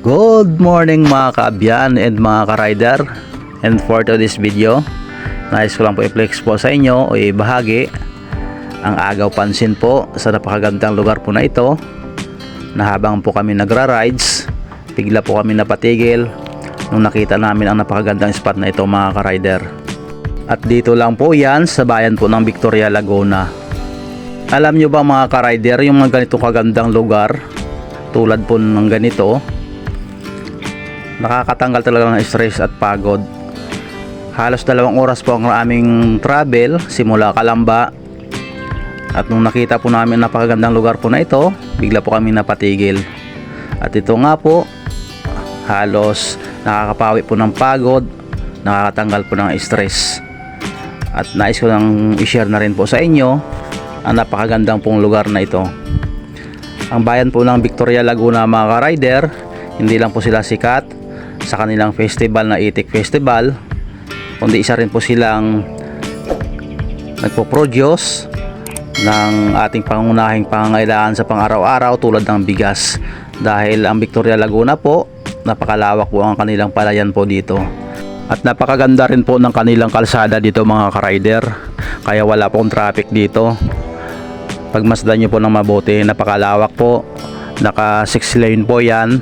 Good morning mga kaabyan and mga ka-rider. And for today's video Nais ko lang po i-flex po sa inyo o ibahagi Ang agaw pansin po sa napakagandang lugar po na ito Na habang po kami nagra-rides Bigla po kami napatigil Nung nakita namin ang napakagandang spot na ito mga ka-rider. At dito lang po yan sa bayan po ng Victoria Laguna. Alam nyo ba mga ka-rider yung mga ganitong kagandang lugar Tulad po ng ganito nakakatanggal talaga ng stress at pagod. Halos dalawang oras po ang aming travel simula Kalamba. At nung nakita po namin ang napakagandang lugar po na ito bigla po kami napatigil. At ito nga po halos nakakapawi po ng pagod nakakatanggal po ng stress. At nais ko lang i-share na rin po sa inyo ang napakagandang pong lugar na ito. Ang bayan po ng Victoria Laguna mga ka-rider hindi lang po sila sikat sa kanilang festival na Itik Festival kundi isa rin po silang nagpo-produce ng ating pangunahing pangangailangan sa pang-araw-araw tulad ng bigas. Dahil ang Victoria Laguna po napakalawak po ang kanilang palayan po dito. At napakaganda rin po ng kanilang kalsada dito mga ka-rider. Kaya wala pong traffic dito. Pagmasdan nyo po ng mabuti napakalawak po. Naka 6 lane po yan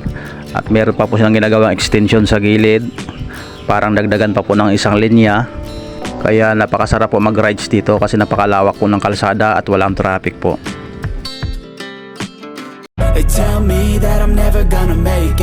at meron pa po silang ginagawang extension sa gilid. Parang dagdagan pa po ng isang linya. Kaya napakasarap po mag rides dito kasi napakalawak po ng kalsada at walang traffic po. They tell me that I'm never gonna make